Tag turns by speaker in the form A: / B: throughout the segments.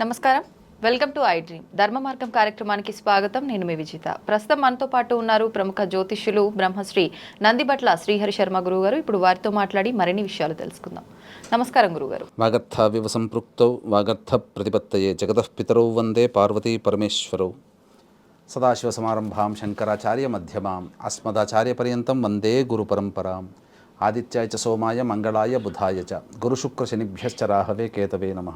A: నమస్కారం. Welcome to iDream. Dharma Margam కార్యక్రమానికి స్వాగతం. నేను మీ విజిత. ప్రస్తుతం మనతో పాటు ఉన్నారు ప్రముఖ జ్యోతిష్యులు బ్రహ్మశ్రీ నందిబట్ల శ్రీహరి శర్మ గురువు గారు ఇప్పుడు వారితో మాట్లాడి మరిన్ని విషయాలు తెలుసుకుందాం. నమస్కారం గురుగారు
B: వాగర్థావివ సంపృక్తౌ వాగర్థ ప్రతిపత్తయే జగతఃపితరౌ వందే పార్వతీ పరమేశ్వరౌ. సదాశివ సమారంభాం శంకరాచార్య మధ్యమాం అస్మదాచార్యపర్యంతం వందే గురుపరంపరాం ఆదిత్యాయ చ సోమాయ మంగళాయ బుధాయ చ. గురుశుక్రశనిభ్యశ్చ రాహవే కేతవే నమ.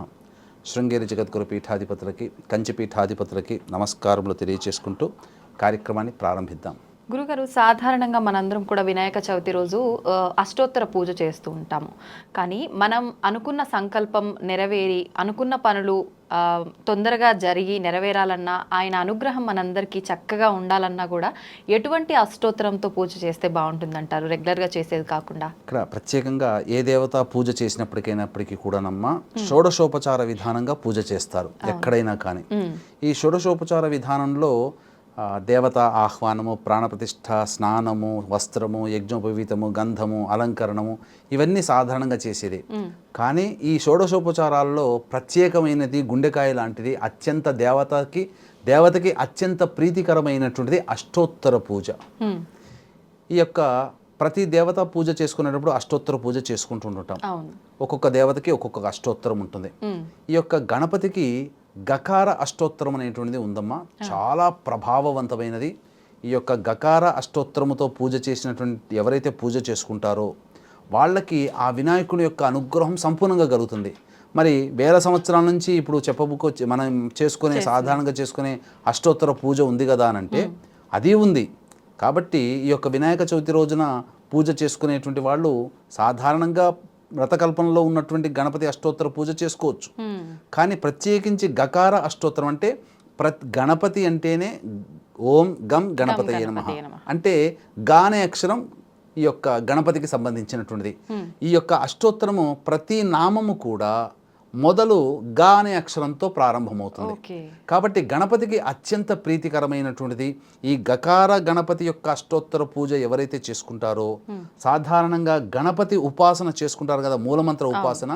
B: శృంగేరి జగద్గురు పీఠాధిపతులకి కంచి పీఠాధిపతులకి నమస్కారములు తెలియచేసుకుంటూ కార్యక్రమాన్ని ప్రారంభిద్దాం.
A: గురుగారు సాధారణంగా మనందరం కూడా వినాయక చవితి రోజు అష్టోత్తర పూజ చేస్తూ ఉంటాము. కానీ మనం అనుకున్న సంకల్పం నెరవేరి అనుకున్న పనులు తొందరగా జరిగి నెరవేరాలన్నా ఆయన అనుగ్రహం మనందరికీ చక్కగా ఉండాలన్నా కూడా ఎటువంటి అష్టోత్తరంతో పూజ చేస్తే బాగుంటుందంటారు? రెగ్యులర్గా చేసేది కాకుండా.
B: ఇక్కడ ప్రత్యేకంగా ఏ దేవత పూజ చేసినప్పటికైనప్పటికీ కూడానమ్మా షోడశోపచార విధానంగా పూజ చేస్తారు ఎక్కడైనా కానీ. ఈ షోడశోపచార విధానంలో దేవత ఆహ్వానము ప్రాణప్రతిష్ఠ స్నానము వస్త్రము యజ్ఞోపవీతము గంధము అలంకరణము ఇవన్నీ సాధారణంగా చేసేది. కానీ ఈ షోడశోపచారాల్లో ప్రత్యేకమైనది గుండెకాయ లాంటిది అత్యంత దేవతకి దేవతకి అత్యంత ప్రీతికరమైనటువంటిది అష్టోత్తర పూజ. ఈ యొక్క ప్రతి దేవత పూజ చేసుకునేటప్పుడు అష్టోత్తర పూజ చేసుకుంటుంటాం. ఒక్కొక్క దేవతకి ఒక్కొక్క అష్టోత్తరం ఉంటుంది. ఈ యొక్క గణపతికి గకార అష్టోత్తరం అనేటువంటిది ఉందమ్మా. చాలా ప్రభావవంతమైనది. ఈ యొక్క గకార అష్టోత్తరముతో పూజ చేసినటువంటి ఎవరైతే పూజ చేసుకుంటారో వాళ్ళకి ఆ వినాయకుని యొక్క అనుగ్రహం సంపూర్ణంగా కలుగుతుంది. మరి వేల సంవత్సరాల నుంచి ఇప్పుడు చెప్పబుకో మనం చేసుకునే సాధారణంగా చేసుకునే అష్టోత్తర పూజ ఉంది కదా అని అంటే అది ఉంది. కాబట్టి ఈ యొక్క వినాయక చవితి రోజున పూజ చేసుకునేటువంటి వాళ్ళు సాధారణంగా వ్రతకల్పనలో ఉన్నటువంటి గణపతి అష్టోత్తర పూజ చేసుకోవచ్చు. కానీ ప్రత్యేకించి గకార అష్టోత్తరం అంటే ప్ర గణపతి అంటేనే ఓం గం గణపతి నమ. అంటే గా అనే అక్షరం ఈ యొక్క గణపతికి సంబంధించినటువంటిది ఈ యొక్క అష్టోత్తరము ప్రతి నామము కూడా మొదలు గా అనే అక్షరంతో ప్రారంభమవుతుంది. కాబట్టి గణపతికి అత్యంత ప్రీతికరమైనటువంటిది ఈ గకార గణపతి యొక్క అష్టోత్తర పూజ ఎవరైతే చేసుకుంటారో సాధారణంగా గణపతి ఉపాసన చేసుకుంటారు కదా మూలమంత్ర ఉపాసన.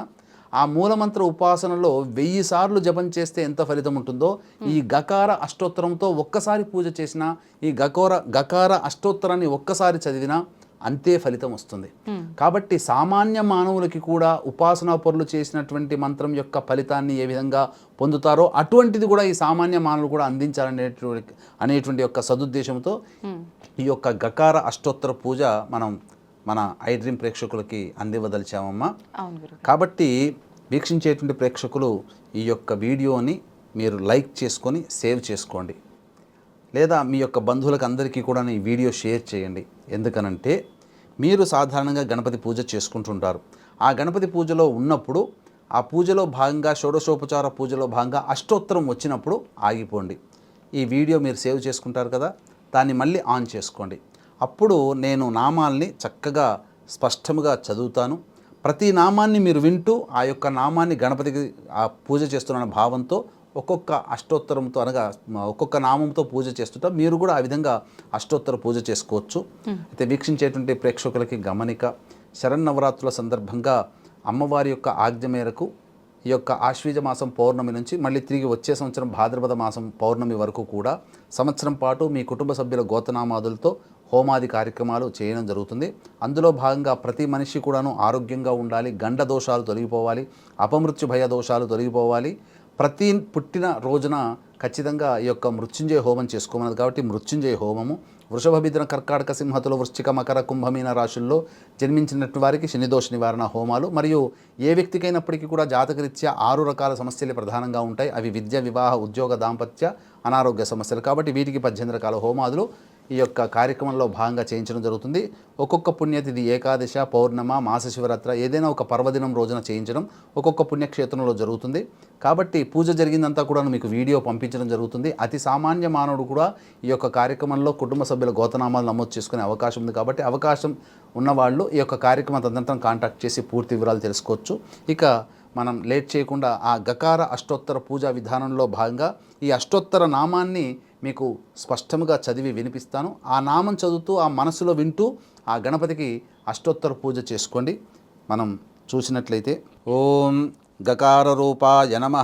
B: ఆ మూలమంత్ర ఉపాసనలో వెయ్యి సార్లు జపం చేస్తే ఎంత ఫలితం ఉంటుందో ఈ గకార అష్టోత్తరంతో ఒక్కసారి పూజ చేసినా ఈ గకోర గకార అష్టోత్తరాన్ని ఒక్కసారి చదివినా అంతే ఫలితం వస్తుంది. కాబట్టి సామాన్య మానవులకి కూడా ఉపాసనా పరులు చేసినటువంటి మంత్రం యొక్క ఫలితాన్ని ఏ విధంగా పొందుతారో అటువంటిది కూడా ఈ సామాన్య మానవులు కూడా అందించాలనేటువంటి అనేటువంటి యొక్క సదుద్దేశంతో ఈ యొక్క గకార అష్టోత్తర పూజ మనం మన ఐ డ్రీమ్ ప్రేక్షకులకి అందివ్వదలిచామమ్మా.
A: గురు
B: కాబట్టి వీక్షించేటువంటి ప్రేక్షకులు ఈ యొక్క వీడియోని మీరు లైక్ చేసుకొని సేవ్ చేసుకోండి. లేదా మీ యొక్క బంధువులకు అందరికీ కూడా ఈ వీడియో షేర్ చేయండి. ఎందుకనంటే మీరు సాధారణంగా గణపతి పూజ చేసుకుంటుంటారు. ఆ గణపతి పూజలో ఉన్నప్పుడు ఆ పూజలో భాగంగా షోడశోపచార పూజలో భాగంగా అష్టోత్తరం వచ్చినప్పుడు ఆగిపోండి. ఈ వీడియో మీరు సేవ్ చేసుకుంటారు కదా దాన్ని మళ్ళీ ఆన్ చేసుకోండి. అప్పుడు నేను నామాల్ని చక్కగా స్పష్టంగా చదువుతాను. ప్రతి నామాన్ని మీరు వింటూ ఆ యొక్క నామాన్ని గణపతికి ఆ పూజ చేస్తున్న భావంతో ఒక్కొక్క అష్టోత్తరంతో అనగా ఒక్కొక్క నామంతో పూజ చేస్తుంటాం. మీరు కూడా ఆ విధంగా అష్టోత్తర పూజ చేసుకోవచ్చు. అయితే వీక్షించేటువంటి ప్రేక్షకులకి గమనిక శరన్నవరాత్రుల సందర్భంగా అమ్మవారి యొక్క ఆజ్ఞ మేరకు ఈ యొక్క ఆశ్వీజ మాసం పౌర్ణమి నుంచి మళ్ళీ తిరిగి వచ్చే సంవత్సరం భాద్రపద మాసం పౌర్ణమి వరకు కూడా సంవత్సరం పాటు మీ కుటుంబ సభ్యుల గోతనామాదులతో హోమాది కార్యక్రమాలు చేయడం జరుగుతుంది. అందులో భాగంగా ప్రతి మనిషి కూడాను ఆరోగ్యంగా ఉండాలి గండ దోషాలు తొలగిపోవాలి అపమృత్యు భయ దోషాలు తొలగిపోవాలి. ప్రతి పుట్టిన రోజున ఖచ్చితంగా ఈ యొక్క మృత్యుంజయ హోమం చేసుకోమన్నది. కాబట్టి మృత్యుంజయ హోమము వృషభభిద్ర కర్కాటక సింహతులు వృశ్చిక మకర కుంభమీన రాశుల్లో జన్మించినట్టు వారికి శనిదోష నివారణ హోమాలు. మరియు ఏ వ్యక్తికైనప్పటికీ కూడా జాతకరీత్యా ఆరు రకాల సమస్యలు ప్రధానంగా ఉంటాయి. అవి విద్య వివాహ ఉద్యోగ దాంపత్య అనారోగ్య సమస్యలు. కాబట్టి వీటికి పద్దెనిమిది రకాల హోమాదులు ఈ యొక్క కార్యక్రమంలో భాగంగా చేయించడం జరుగుతుంది. ఒక్కొక్క పుణ్యతిథి ఏకాదశ పౌర్ణమ మాస శివరాత్ర ఏదైనా ఒక పర్వదినం రోజున చేయించడం ఒక్కొక్క పుణ్యక్షేత్రంలో జరుగుతుంది. కాబట్టి పూజ జరిగిందంతా కూడా మీకు వీడియో పంపించడం జరుగుతుంది. అతి సామాన్య మానవుడు కూడా ఈ యొక్క కార్యక్రమంలో కుటుంబ సభ్యుల గోతనామాలు నమోదు చేసుకునే అవకాశం ఉంది కాబట్టి అవకాశం ఉన్నవాళ్ళు ఈ యొక్క కార్యక్రమం తదనంతరం కాంటాక్ట్ చేసి పూర్తి వివరాలు తెలుసుకోవచ్చు. ఇక మనం లేట్ చేయకుండా ఆ గకార అష్టోత్తర పూజా విధానంలో భాగంగా ఈ అష్టోత్తర నామాన్ని మీకు స్పష్టంగా చదివి వినిపిస్తాను. ఆ నామం చదువుతూ ఆ మనసులో వింటూ ఆ గణపతికి అష్టోత్తర పూజ చేసుకోండి. మనం చూసినట్లయితే ఓం గకారరూపాయ నమ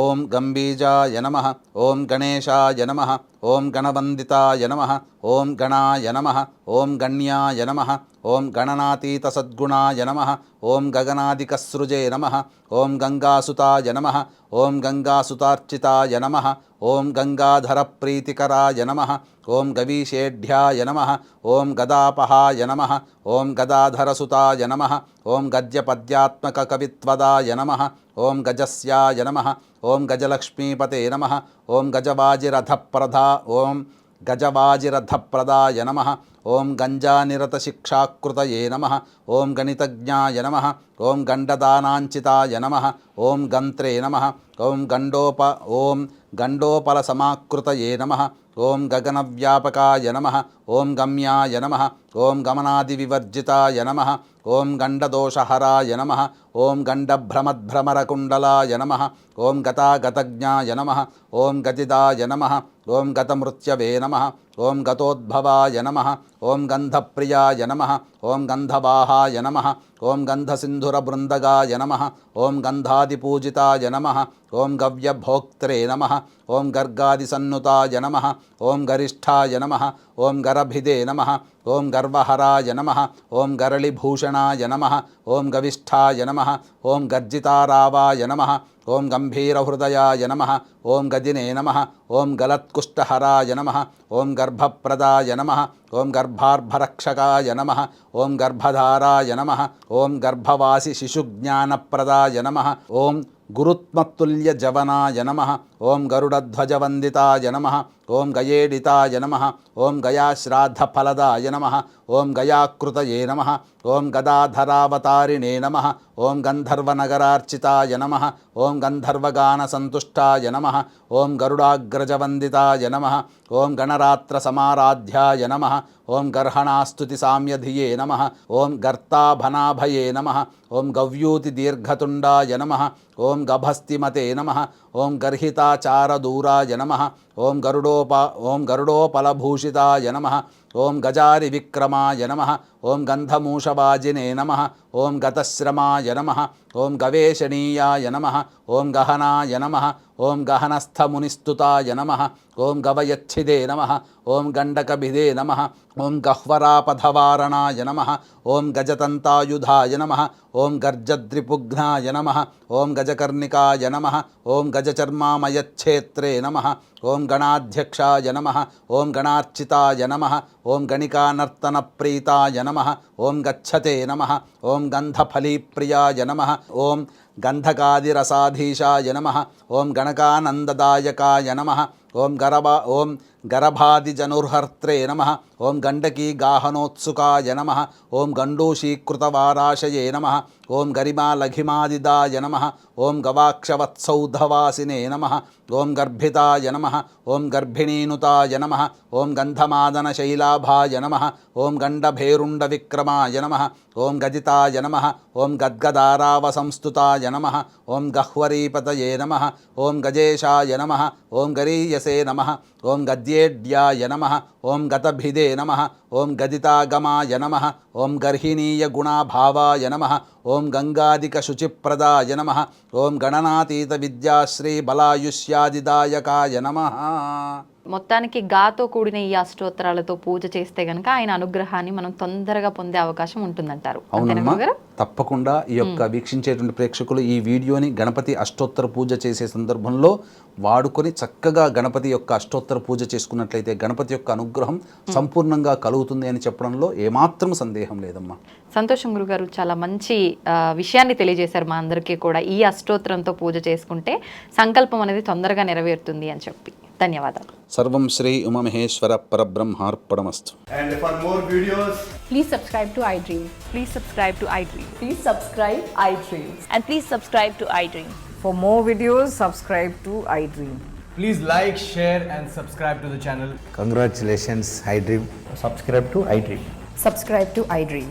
B: ఓం గంబీజాయ నమ ఓం గణేశాయ నమ ఓం గణవందితాయ నమ ఓం గణాయ నమ ఓం గణ్యాయ నమ ఓం గణనాతీత సద్గుణాయ నమ ఓం గగనాదికసృజే నమ ఓం గంగాసుతాయ నమ ఓం గంగాసుతార్చితాయ నమ ఓం గంగాధరప్రీతికరాయ నమ ఓం గవీషేఢ్యాయ నమ ఓం గదాపహాయ నమ ఓం గదాధరసుతాయ నమ ఓం గద్యపద్యాత్మక కవిత్వదాయ నమ ఓం గజస్యాయ నమ ఓం గజలక్ష్మీపతే నమ. ఓం గజవాజిరథప్రదా ఓం గజవాజిరథప్రదాయ నమ. ఓం గంజానిరతశిక్షాకృతయే నమ. ఓం గణితజ్ఞాయ నమ. ఓం గండదానాంచితాయ నమ. ఓం గంత్రే నమ. ఓం గండోప ఓం గండోపల సమాకృతయే నమ. ఓం గగనవ్యాపకాయ నమ. ఓం గమ్యాయ నమ. ఓం గమనాదివివర్జితాయ నమ. ఓం గండదోషహరాయ నమ. ఓం గండభ్రమద్భ్రమరకుండలాయ నమ. ఓం గతాగతజ్ఞాయ నమ. ఓం గతిదాయ నమ. ఓం గతమృత్యవే నమ ఓం గతోద్భవాయ నమ ఓం గంధప్రియాయ నమ ఓం గంధవాహాయ నమ ఓం గంధసింధురబృందగాయ నమ ఓం గంధాదిపూజితాయ నమ ఓం గవ్యభోక్త్రే నమ ఓం గర్గాదిసన్నుతాయ నమ ఓం గరిష్ఠాయ నమ ఓం గరభిదే నమ ఓం గర్వహరాయ నమ ఓం గరళిభూషణాయ నమ ఓం గవిష్ఠాయ నమ ఓం గర్జితారావాయ నమ ఓం గంభీరహృదయాయ నమ ఓం గదినే నమ ఓం గలత్కుష్టహరాయ నమ ఓం గర్భప్రదాయ నమ ఓం గర్భార్భరక్షకాయ నమ ఓం గర్భధారాయ నమ ఓం గర్భవాసి శిశుజ్ఞానప్రదాయ నమ ఓం గురుత్మత్తుల్య జవనాయ నమ ఓం గరుడధ్వజవందితాయ నమ ఓం గయేడితాయ నమ ఓం గయాశ్రాద్ధఫలదాయ నమ ఓం గయాకృతయే నమ ఓం గదాధరావతారిణే నమ ఓం గంధర్వనగరార్చితాయ నమ ఓం గంధర్వగానసంతుష్టాయ నమ ఓం గరుడాగ్రజవందితాయ నమ ఓం గణరాత్రసమారాధ్యాయ నమ ఓం గర్హణాస్తుతిసామ్యధియే నమ ఓం గర్తాభనాభయే నమ ఓం గవ్యూతిదీర్ఘతుండాయ నమ ఓం గభస్తిమతే నమ ఓం గభస్తిమతే నమ. ఓం గరుడోప ఓం గరుడోపలభూషితాయ నమ ఓం గజారి విక్రమాయ నమ ఓం గంధమూషవాజినే నమ ఓం గతశ్రమాయ నమ ఓం గవేషణీయాయ నమ ఓం గహనాయ నమ ఓం గహనస్థమునిస్తుతాయ నమ ఓం గవయచ్ఛిదే నమ ఓం గండకభిదే నమ ఓం గహ్వరాపథవారణాయ నమ ఓం గజతంతాయుధాయ నమ ఓం గర్జద్రిపుఘ్నాయ నమ ఓం గజకర్ణికాయ నమ ఓం గజచర్మామయచ్ఛేత్రే నమ ఓం గణాధ్యక్షాయ నమ ఓం గణార్చితాయ నమ ఓం గణికానర్తనప్రీతాయ నమ ఓం గచ్చతే నమ ఓం గంధఫలీప్రియాయ నమ ఓం గంధకాదిరసాధీశాయ నమ ఓం గణకానందదాయకాయ నమ ఓం గరభా ఓం గరభాదిజనుర్హర్త్రే నమ ఓం గండకీ గాహనోత్సుకాయ నమ ఓం గండూషీకృతవారాశయే నమ ఓం గరిమాలఘిమాదిదాయ నమ ఓం గవాక్షవత్సౌధవాసినే నమ ఓం గర్భితాయ నమ ఓం గర్భిణీనుతాయ నమ ఓం గంధమాదనశైలాభాయ నమ ఓం గండభేరుండవిక్రమాయ నమ ఓం గదితాయ నమ ఓం గద్గదారావసంస్థుతాయ నమ ఓం గహ్వరీపతయే నమ ఓం గజేశాయ నమ ఓం గరీయసే నమ ఓం గద్యేడ్యాయ నమ ఓం గతభిదే నమ ఓం గదితాగమాయ నమ ఓం గర్హిణీయ గుణాభావాయ నమ ఓం గంగాదిక శుచిప్రదాయ నమ ఓం గణనాతీత విద్యాశ్రీ బలాయుష్యాదిదాయకాయ నమ
A: మొత్తానికి గాతో కూడిన ఈ అష్టోత్తరాలతో పూజ చేస్తే గనక ఆయన అనుగ్రహాన్ని మనం తొందరగా పొందే అవకాశం ఉంటుందంటారు.
B: అవునమ్మా? తప్పకుండా ఈ యొక్క వీక్షించేటువంటి ప్రేక్షకులు ఈ వీడియోని గణపతి అష్టోత్తర పూజ చేసే సందర్భంలో వాడుకొని చక్కగా గణపతి యొక్క అష్టోత్తర పూజ చేసుకున్నట్లయితే గణపతి యొక్క అనుగ్రహం సంపూర్ణంగా కలుగుతుంది అని చెప్పడంలో ఏమాత్రం సందేహం లేదమ్మా.
A: సంతోషం గురుగారు చాలా మంచి విషయాన్ని తెలియజేశారు మా అందరికీ కూడా. ఈ అష్టోత్తరంతో పూజ చేసుకుంటే సంకల్పం అనేది తొందరగా నెరవేరుతుంది అని చెప్పి. ధన్యవాదాలు.
B: సర్వం శ్రీ ఉమమహేశ్వర పరబ్రహ్మార్పణమస్తు.
C: Please
D: like, share, and subscribe to the channel.
E: Congratulations, iDream.
F: Subscribe to iDream.
C: Subscribe to iDream.